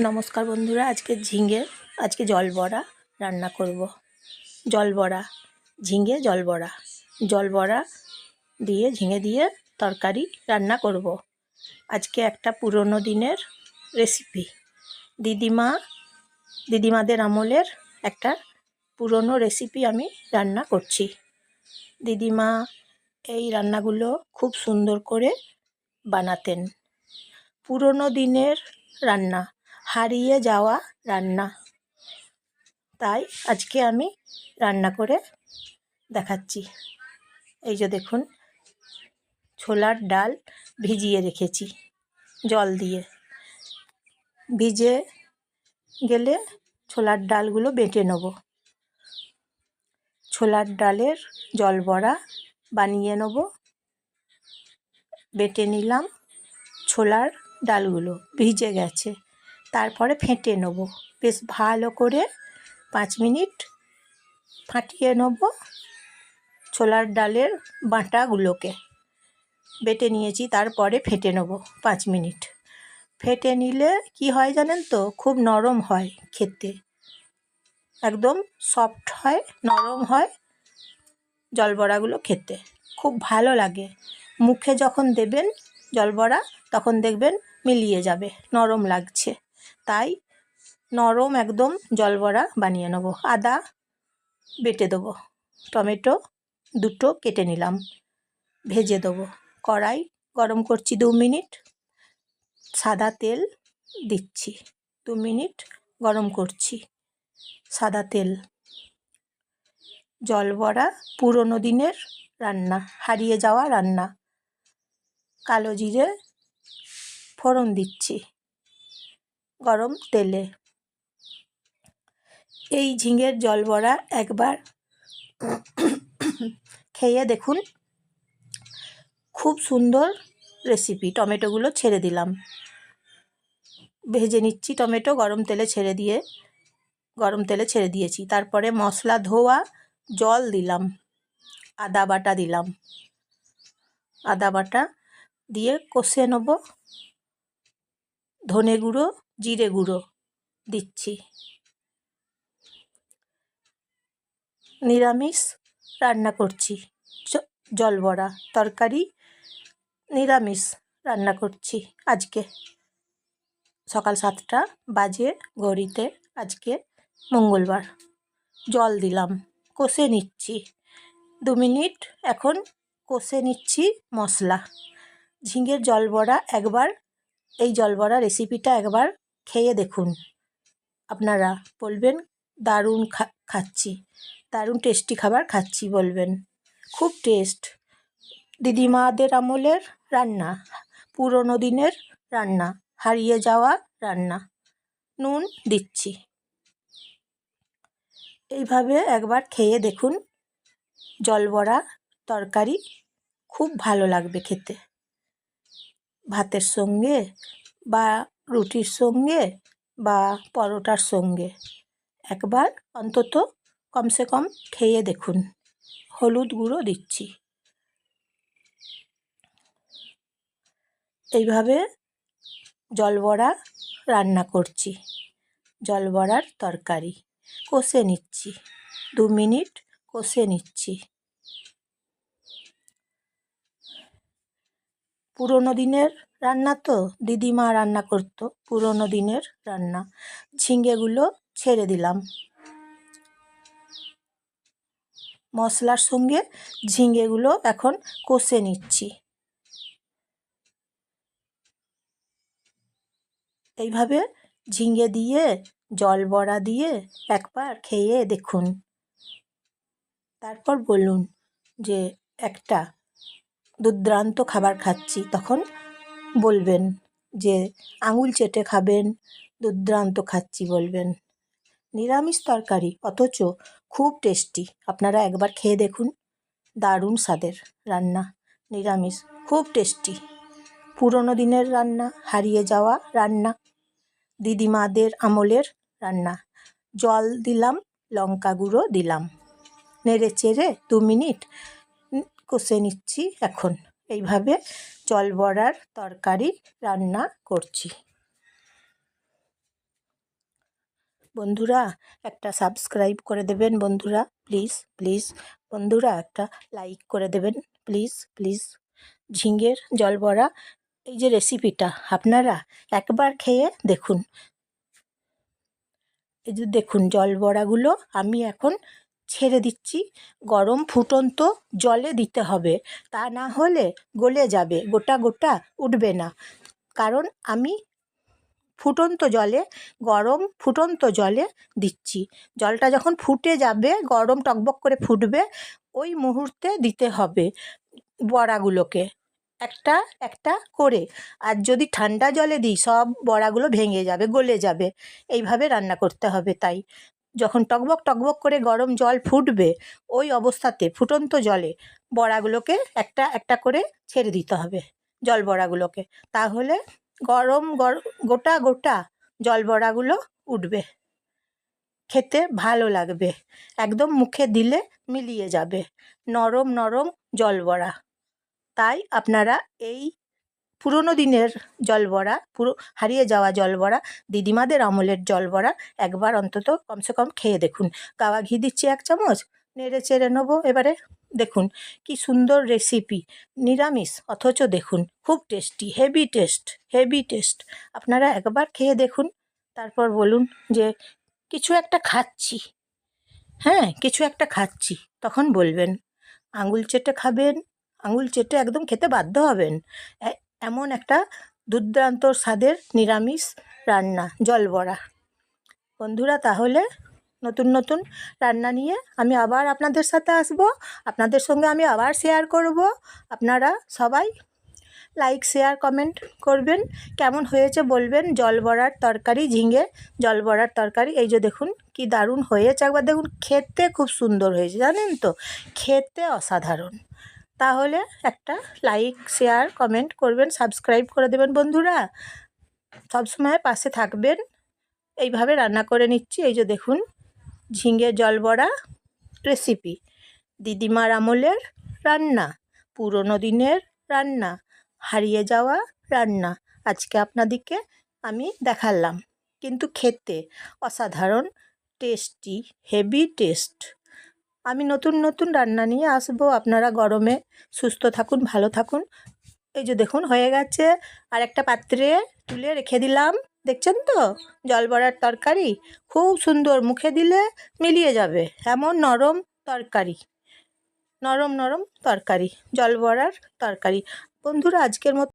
নমস্কার বন্ধুরা, আজকে ঝিঙে, আজকে জল বড়া রান্না করব। জল বড়া ঝিঙে জল বড়া জল বড়া দিয়ে, ঝিঙে দিয়ে তরকারি রান্না করব। আজকে একটা পুরনো দিনের রেসিপি দিদিমা, দিদিমাদের আমলের একটা পুরনো রেসিপি আমি রান্না করছি। দিদিমা এই রান্নাগুলো খুব সুন্দর করে বানাতেন। পুরনো দিনের রান্না হারিয়ে যাওয়া রান্না। তাই আজকে আমি রান্না করে দেখাচ্ছি। এই যে দেখুন, ছোলার ডাল ভিজিয়ে রেখেছি জল দিয়ে। ভিজে গেলে ছোলার ডালগুলো বেটে নেব। ছোলার ডালের জল বড়া বানিয়ে নেব। বেটে নিলাম ছোলার ডালগুলো, ভিজে গেছে। তারপরে ফেটে নেব। বেশ ভালো করে পাঁচ মিনিট ফাটিয়ে নেব ছোলার ডালের বাটাগুলোকে। বেটে নিয়েছি, তারপরে ফেটে নেব পাঁচ মিনিট। ফেটে নিলে কি হয় জানেন তো, খুব নরম হয় খেতে। একদম সফট হয়, নরম হয় জলবড়াগুলো খেতে। খুব ভালো লাগে। মুখে যখন দেবেন জলবড়া, তখন দেখবেন মিলিয়ে যাবে, নরম লাগছে। তাই নরম একদম জলবড়া বানিয়ে নেব। আদা বেটে দেবো। টমেটো দুটো কেটে নিলাম। ভেজে দেবো। কড়াই গরম করছি দু মিনিট। সাদা তেল দিচ্ছি। দু মিনিট গরম করছি সাদা তেল। জলবড়া পুরনো দিনের রান্না, হারিয়ে যাওয়া রান্না। কালো জিরে ফোড়ন দিচ্ছি। গরম তেলে। এই ঝিঙের জল বড়া একবার খেয়ে দেখুন। খুব সুন্দর রেসিপি টমেটোগুলো ছেড়ে দিলাম। ভেজে নিচ্ছি টমেটো, গরম তেলে ছেড়ে দিয়ে, গরম তেলে ছেড়ে দিয়েছি। তারপরে মশলা, ধোয়া, জল দিলাম। আদা বাটা দিলাম। আদা বাটা দিয়ে কষে নেব। ধনে গুঁড়ো, জিরে গুঁড়ো দিচ্ছি। নিরামিষ রান্না করছি। জল বড়া তরকারি নিরামিষ রান্না করছি আজকে। সকাল সাতটা বাজে ঘড়িতে আজকে মঙ্গলবার। জল দিলাম, কষে নিচ্ছি। দু মিনিট এখন কষে নিচ্ছি মশলা। ঝিঙের জল বড়া একবার এই জলবড়া রেসিপিটা একবার খেয়ে দেখুন। আপনারা বলবেন, দারুণ খাচ্ছি। দারুণ টেস্টি খাবার খাচ্ছি বলবেন। খুব টেস্ট দিদিমাদের আমলের রান্না, পুরনো দিনের রান্না, হারিয়ে যাওয়া রান্না। নুন দিচ্ছি। এইভাবে একবার খেয়ে দেখুন। জলবড়া তরকারি খুব ভালো লাগবে খেতে। ভাতের সঙ্গে বা রুটির সঙ্গে বা পরোটার সঙ্গে। একবার অন্তত কমসে কম খেয়ে দেখুন। হলুদ গুঁড়ো দিচ্ছি। এইভাবে জলবড়া রান্না করছি। জলবড়ার তরকারি। কষে নিচ্ছি। দু মিনিট কষে নিচ্ছি। পুরোনো দিনের রান্না তো? দিদিমা রান্না করতো, পুরোনো দিনের রান্না। ঝিঙেগুলো ছেড়ে দিলাম। মশলার সঙ্গে ঝিঙেগুলো এখন কষে নিচ্ছি। এইভাবে ঝিঙে দিয়ে, জল বড়া দিয়ে একবার খেয়ে দেখুন। তারপর বলুন যে একটা দুর্দান্ত খাবার খাচ্ছি, তখন বলবেন যে, আঙুল চেটে খাবেন, দুর্দান্ত খাচ্ছি, বলবেন। নিরামিষ তরকারি, অথচ খুব টেস্টি। আপনারা একবার খেয়ে দেখুন, দারুণ স্বাদের রান্না, নিরামিষ, খুব টেস্টি। পুরনো দিনের রান্না, হারিয়ে যাওয়া রান্না, দিদিমাদের আমলের রান্না, জল দিলাম, লঙ্কা গুঁড়ো দিলাম। নেড়ে চেড়ে দু মিনিট কষে নিচ্ছি এখন। এইভাবে জল বড়ার তরকারি রান্না করছি। বন্ধুরা, একটা সাবস্ক্রাইব করে দেবেন বন্ধুরা প্লিজ প্লিজ বন্ধুরা, একটা লাইক করে দেবেন প্লিজ প্লিজ ঝিঙ্গের জল বড়া, এই যে রেসিপিটা আপনারা একবার খেয়ে দেখুন। এই যে দেখুন, জল বড়াগুলো আমি এখন ছেড়ে দিচ্ছি। গরম ফুটন্ত জলে দিতে হবে। তা না হলে গলে যাবে, গোটা গোটা উঠবে না। কারণ আমি ফুটন্ত জলে, গরম ফুটন্ত জলে দিচ্ছি। জলটা যখন ফুটে যাবে, গরম টকবক করে ফুটবে, ওই মুহূর্তে দিতে হবে বড়াগুলোকে। একটা একটা করে। আর যদি ঠান্ডা জলে দিই, সব বড়াগুলো ভেঙে যাবে, গলে যাবে। এইভাবে রান্না করতে হবে তাই। যখন টকবক টকবক করে গরম জল ফুটবে, ওই অবস্থাতে ফুটন্ত জলে বড়াগুলোকে একটা একটা করে ছেড়ে দিতে হবে জল বড়াগুলোকে। তাহলে গরম গর- গোটা গোটা জল বড়াগুলো উঠবে। খেতে ভালো লাগবে। একদম মুখে দিলে মিলিয়ে যাবে। নরম নরম জল বড়া। তাই আপনারা এই পুরনো দিনের জল বড়া, পুরো হারিয়ে যাওয়া জল বড়া, দিদিমাদের আমলের জল বড়া একবার অন্তত কমসে কম খেয়ে দেখুন। গাওয়া ঘি দিচ্ছি এক চামচ, নেড়ে চেড়ে নেব এবারে। দেখুন, কি সুন্দর রেসিপি নিরামিষ, অথচ দেখুন, খুব tasty heavy taste heavy taste আপনারা একবার খেয়ে দেখুন, তারপর বলুন যে কিছু একটা খাচ্ছি। হ্যাঁ কিছু একটা খাচ্ছি, তখন বলবেন, আঙুল চেটে খাবেন, আঙুল চেটে একদম খেতে বাধ্য হবেন। এমন একটা দুর্দান্ত স্বাদের নিরামিষ রান্না, জল বড়া। বন্ধুরা, তাহলে নতুন নতুন রান্না নিয়ে আমি আবার আপনাদের সাথে আসব। আপনাদের সঙ্গে আমি আবার শেয়ার করব। আপনারা সবাই লাইক শেয়ার কমেন্ট করবেন। কেমন হয়েছে বলবেন? জল বড়ার তরকারি, ঝিঙে জল বড়ার তরকারি। এই যে দেখুন, কি দারুণ হয়েছে। একবার দেখুন, খেতে খুব সুন্দর হয়েছে। জানেন তো, খেতে অসাধারণ। তাহলে একটা লাইক শেয়ার কমেন্ট করবেন সাবস্ক্রাইব করে দেবেন বন্ধুরা। সবসময় পাশে থাকবেন। এইভাবে রান্না করে নিচ্ছি। এই যে দেখুন, ঝিঙে জল বড়া রেসিপি দিদিমার আমলের রান্না, পুরনো দিনের রান্না, হারিয়ে যাওয়া রান্না। আজকে আপনাদেরকে আমি দেখালাম। কিন্তু খেতে অসাধারণ টেস্টি হেভি টেস্ট আমি নতুন নতুন রান্না নিয়ে আসব। আপনারা গরমে সুস্থ থাকুন, ভালো থাকুন। এই যে দেখুন, হয়ে গেছে। আর একটা পাত্রে তুলে রেখে দিলাম। দেখছেন তো? জল বড়ার তরকারি। খুব সুন্দর, মুখে দিলে মিলিয়ে যাবে। এমন নরম তরকারি। নরম নরম তরকারি। জল বড়ার তরকারি। বন্ধুরা, আজকের মতো